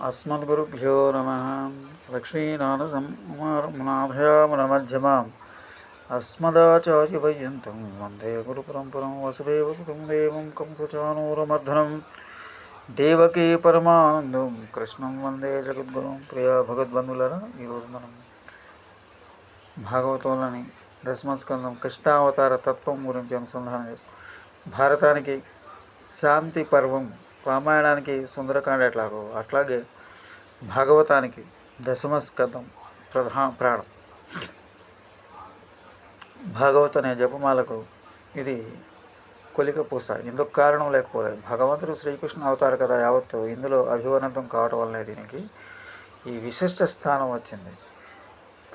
अस्मद्गुरुभ्यो नमः लक्ष्मीनाथसंनाथयामनमध्यमाम् अस्मदाचार्यपर्यन्तं वन्दे गुरुपरम्परं वसुदेवसुतं देवं कंसचानूरमर्धनं దేవకీ పరమానందం కృష్ణం వందే జగద్గురుం ప్రియ భగవద్బంధులరా ఈరోజు మనం భాగవతంలోని దశమస్కందం కృష్ణావతార తత్వం గురించి అనుసంధానం చేస్తాం భారతానికి శాంతి పర్వం రామాయణానికి సుందరకాండ ఎట్లాగో? అట్లాగే భాగవతానికి దశమస్కందం ప్రధాన ప్రాణం. భాగవత అనే జపమాలకు ఇది కొలిక పూస ఇందుకు కారణం లేకపోలేదు. భగవంతుడు శ్రీకృష్ణ అవతార కదా యావత్తు. ఇందులో అభివర్ణితం కావటం వల్లనే దీనికి ఈ విశిష్ట స్థానం వచ్చింది.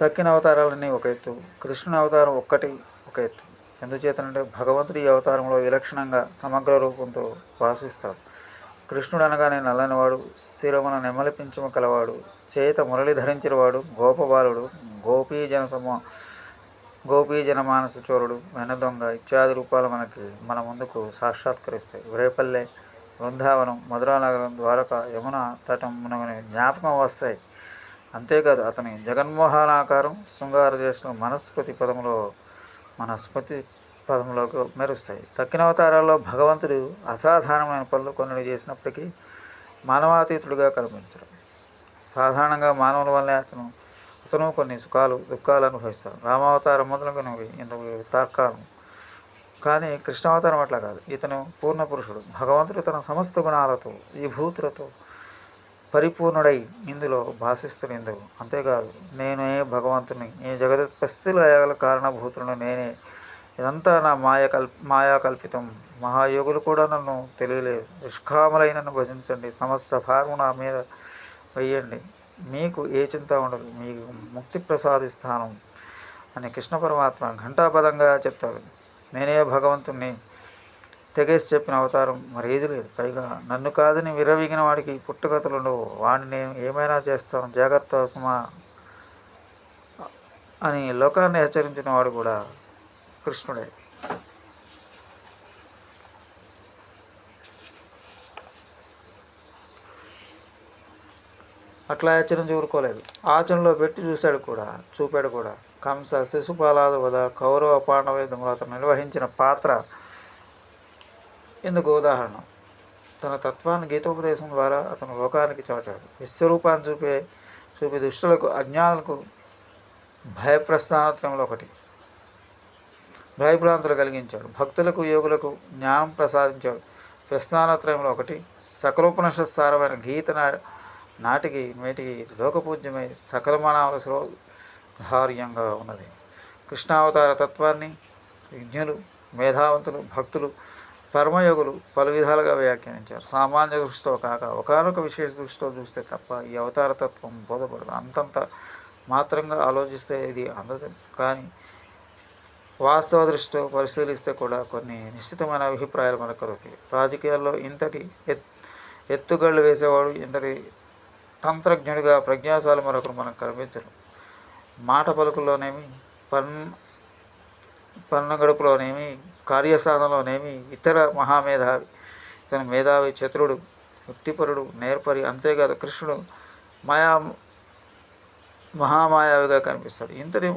తక్కిన అవతారాలన్నీ ఒక ఎత్తు కృష్ణుని అవతారం ఒక్కటి ఒక ఎత్తు. ఎందుచేతనంటే భగవంతుడు ఈ అవతారంలో విలక్షణంగా సమగ్ర రూపంతో వాసిస్తాడు. కృష్ణుడు అనగానే నల్లనివాడు శిరమున నెమలిపించము కలవాడు చేత మురళి ధరించినవాడు గోపబాలుడు గోపీజన సమూహ గోపీజన మానస చోరుడు వెనదొంగ ఇత్యాది రూపాలు మనకి మన ముందుకు సాక్షాత్కరిస్తాయి. రేపల్లె బృందావనం మధురానగరం ద్వారక యమున తటం మునగని జ్ఞాపకం వస్తాయి. అంతేకాదు అతని జగన్మోహనాకారం శృంగార చేసిన మనస్పతి పదములో స్మృతి పదంలోకి మెరుస్తాయి. తక్కిన అవతారాల్లో భగవంతుడు అసాధారణమైన పనులు కొన్ని చేసినప్పటికీ మానవాతీతుడిగా కనిపించడు. సాధారణంగా మానవుల వల్లే అతను అతను కొన్ని సుఖాలు దుఃఖాలు అనుభవిస్తాడు. రామావతారం మొదలుగునవి ఇందుకు తార్కాణం. కానీ కృష్ణావతారం అట్లా కాదు. ఇతను పూర్ణ పురుషుడు. భగవంతుడు తన సమస్త గుణాలతో ఈ భూతులతో పరిపూర్ణుడై ఇందులో భాషిస్తుడు ఇందుకు. అంతేకాదు నేనే భగవంతుని ఈ జగత్ పరిస్థితులు అయ్యగల కారణభూతులను నేనే ఇదంతా నా మాయ కల్ మాయా కల్పితం. మహాయోగులు కూడా నన్ను తెలియలేదు. నిష్కామలై నన్ను భజించండి. సమస్త భారము నా మీద వెయ్యండి మీకు ఏ చింత ఉండదు. మీకు ముక్తి ప్రసాదిస్తాను అని కృష్ణ పరమాత్మ ఘంటాపదంగా చెప్తాడు. నేనే భగవంతుణ్ణి తెగేసి చెప్పిన అవతారం మరి లేదు. పైగా నన్ను కాదని విరవీగిన వాడికి పుట్టుకథలు ఉండవు. వాడిని నేను ఏమైనా చేస్తాను? జాగ్రత్త సుమా అని లోకాన్ని హెచ్చరించిన వాడు కూడా కృష్ణుడే. అట్లా ఆచరణ చూరుకోలేదు. ఆచరణలో పెట్టి చూశాడు కూడా చూపాడు కూడా. కంస శిశుపాలాదు వద కౌరవ పాండవేదంలో అతను నిర్వహించిన పాత్ర ఇందుకు ఉదాహరణ. తన తత్వాన్ని గీతోపదేశం ద్వారా అతను లోకానికి చాటాడు. విశ్వరూపాన్ని చూపే చూపే దుష్టులకు అజ్ఞానులకు భయప్రస్థానత్రంలో ఒకటి. భయభ్రాంతులు కలిగించాడు. భక్తులకు యోగులకు జ్ఞానం ప్రసాదించాడు. ప్రస్థానత్రయంలో ఒకటి సకలోపనిషత్ సారమైన గీత నా నాటికి మేటికి లోకపూజ్యమై సకల మానవుల హార్యంగా ఉన్నది. కృష్ణావతార తత్వాన్ని విజ్ఞులు మేధావంతులు భక్తులు పరమయోగులు పలు విధాలుగా వ్యాఖ్యానించారు. సామాన్య దృష్టితో కాక ఒకనొక విశేష దృష్టితో చూస్తే తప్ప ఈ అవతార తత్వం బోధపడదు. అంతంత మాత్రంగా ఆలోచిస్తే ఇది అందదు. కానీ వాస్తవ దృష్టితో పరిశీలిస్తే కూడా కొన్ని నిశ్చితమైన అభిప్రాయాలు మనకు కలుగుతాయి. రాజకీయాల్లో ఇంతటి ఎత్ ఎత్తుగళ్ళు వేసేవాడు ఇంతటి తంత్రజ్ఞుడిగా ప్రజ్ఞాసాలు మరొకరు మనకు కనిపించరు. మాట పలుకుల్లోనేమి పన్ పన్న గడుపులోనేమి కార్యసాధనలోనేమి ఇతర మహామేధావి తన మేధావి చతురుడు యుక్తిపరుడు నేర్పరి అంతేకాదు కృష్ణుడు మాయా మహామాయావిగా కనిపిస్తాడు. ఇంతటి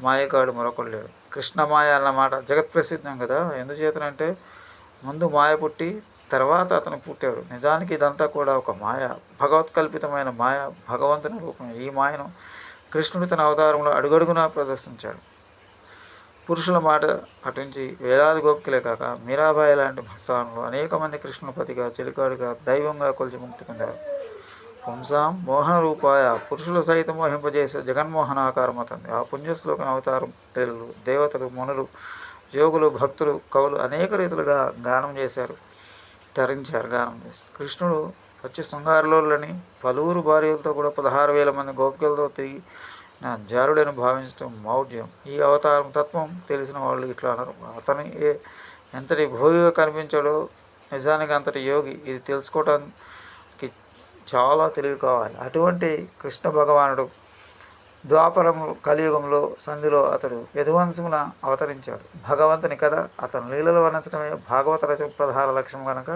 మాయకాడు మరొకడు లేడు. కృష్ణమాయ అన్నమాట. జగత్ ప్రసిద్ధం కదా. ఎందుచేతనంటే ముందు మాయ పుట్టి తర్వాత అతను పుట్టాడు. నిజానికి ఇదంతా కూడా ఒక మాయ భగవత్కల్పితమైన మాయ భగవంతుని రూపం. ఈ మాయను కృష్ణుడు తన అవతారంలో అడుగడుగునా ప్రదర్శించాడు. పురుషుల మాట పఠించి వేలాది గోపికలే కాక మీరాబాయి లాంటి భక్తానులు అనేక మంది కృష్ణపతిగా చెలికాడుగా దైవంగా కొలిచి ముక్తి పొందారు. పుంసాం మోహన రూపాయ పురుషులు సైతం మోహింపజేసే జగన్మోహనాకారం అవుతుంది ఆ పుణ్యశ్లోకం అవతారం దేవతలు మునులు యోగులు భక్తులు కవులు అనేక రీతులుగా గానం చేశారు తరించారు గానం చేశారు. కృష్ణుడు వచ్చి శృంగారలోని పలువురు భార్యలతో కూడా పదహారు వేల మంది గోపికలతో తిరిగి నా జారుడని భావించడం మౌఢ్యం ఈ అవతారం తత్వం తెలిసిన వాళ్ళు ఇట్లా అన్నారు అతని ఏ ఎంతటి భోగిగా కనిపించాడో నిజానికి అంతటి యోగి. ఇది తెలుసుకోవటం చాలా తెలివి కావాలి. అటువంటి కృష్ణ భగవానుడు ద్వాపరము కలియుగంలో సంధిలో అతడు యదువంశమున అవతరించాడు. భగవంతుని కథ అతను లీలలు వర్ణించడమే భాగవత రచన ప్రధాన లక్ష్యం కనుక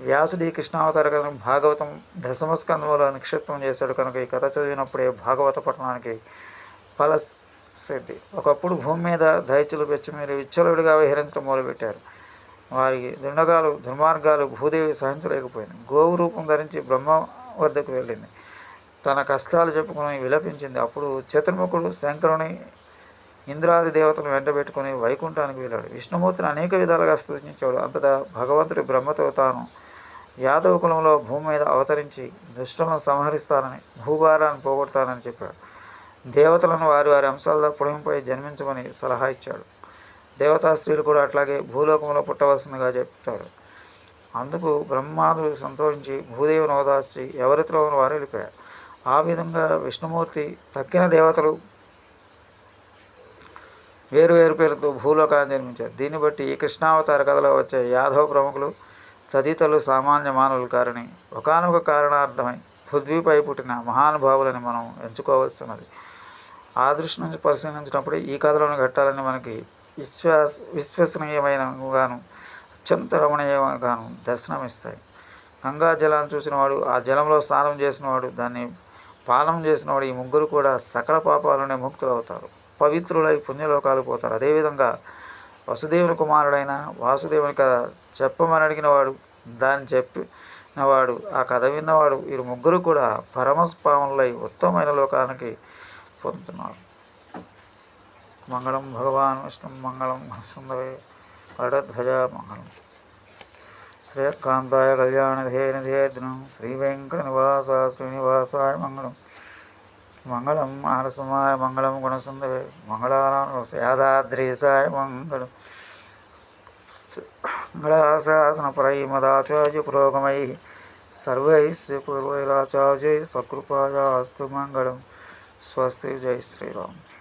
వ్యాసుడి కృష్ణావతార కథను భాగవతం దశమస్కంధంలో నిక్షిప్తం చేశాడు కనుక ఈ కథ చదివినప్పుడే భాగవత పట్టణానికి ఫల సిద్ధి ఒకప్పుడు భూమి మీద దయచులు పెచ్చి మీరు విచ్చలుడిగా విహరించడం మొదలుపెట్టారు. వారి దుండగాలు దుర్మార్గాలు భూదేవి సహించలేకపోయింది. గోవు రూపం ధరించి బ్రహ్మ వద్దకు వెళ్ళింది. తన కష్టాలు చెప్పుకుని విలపించింది. అప్పుడు చతుర్ముఖుడు శంకరుని ఇంద్రాది దేవతను వెంటబెట్టుకుని వైకుంఠానికి వెళ్ళాడు. విష్ణుమూర్తిని అనేక విధాలుగా సృష్టించాడు అంతటా భగవంతుడి బ్రహ్మతో తాను యాదవ కులంలో భూమి మీద అవతరించి దుష్టులను సంహరిస్తానని భూభారాన్ని పోగొడతానని చెప్పాడు. దేవతలను వారి వారి అంశాలతో పొడిమిపై జన్మించమని సలహా ఇచ్చాడు. దేవతా స్త్రీలు కూడా అట్లాగే భూలోకంలో పుట్టవలసిందిగా చెప్తారు. అందుకు బ్రహ్మాదులు సంతోషించి భూదేవి ఓదార్చి ఎవరితో వారు వెళ్ళిపోయారు ఆ విధంగా విష్ణుమూర్తి తక్కిన దేవతలు వేరు వేరు పేరుతో భూలోకాన్ని జన్మించారు. దీన్ని బట్టి ఈ కృష్ణావతార కథలో వచ్చే యాదవ ప్రముఖులు తదితరులు సామాన్య మానవులు కారని ఒకనొక కారణార్థమై పృథ్వీపై పుట్టిన మహానుభావులని మనం ఎంచుకోవాల్సినది ఆ దృష్టి నుంచి పరిశీలించినప్పుడు ఈ కథలను ఘట్టాలని మనకి విశ్వాస విశ్వసనీయమైన గాను అత్యంత రమణీయంగాను దర్శనమిస్తాయి. గంగా జలాన్ని చూసినవాడు ఆ జలంలో స్నానం చేసినవాడు దాన్ని పానం చేసినవాడు ఈ ముగ్గురు కూడా సకల పాపాలనే ముక్తులవుతారు. పవిత్రులై పుణ్యలోకాలు పోతారు. అదేవిధంగా వసుదేవుని కుమారుడైన వాసుదేవుని కథ చెప్పమని అడిగినవాడు దాన్ని చెప్పినవాడు ఆ కథ విన్నవాడు వీరు ముగ్గురు కూడా పరమస్పాములై ఉత్తమమైన లోకానికి పొందుతున్నారు. మంగళం భగవాన్ విష్ణు మంగళం సుందరే వరధ్వజ మంగళం. శ్రేయకాంతాయ కళ్యాణధే నిధేద్నం శ్రీ నివాస శ్రీనివాసాయ మంగళం. మంగళం ఆరసమాయ మంగళం గుణసుందరే. మంగళానాం యాదాద్రీసాయ మంగళం. మంగళాశాసనపరై మదాచార్య పురోగమై సర్వైస్య పూర్వైరాచార్య సకృపాయాస్తు మంగళం. స్వస్తి జై శ్రీరామ్.